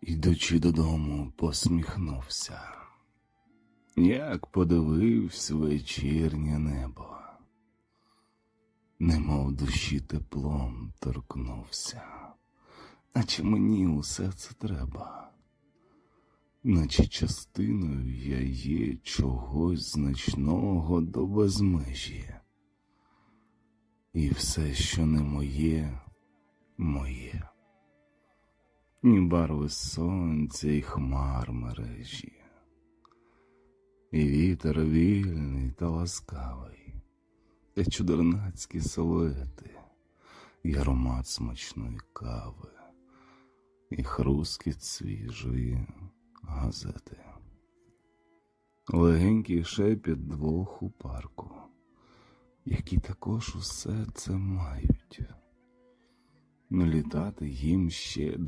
Ідучи додому, посміхнувся, як подивився вечірнє небо, немов душі теплом торкнувся, наче мені усе це треба, наче частиною я є чогось значного до безмежі, і все, що не моє ні барви сонця і хмар мережі, і вітер вільний та ласкавий, і чудернацькі силуети, і аромат смачної кави, і хрускіт свіжої газети, легенький шепіт двох у парку, які також усе це мають. Літати їм ще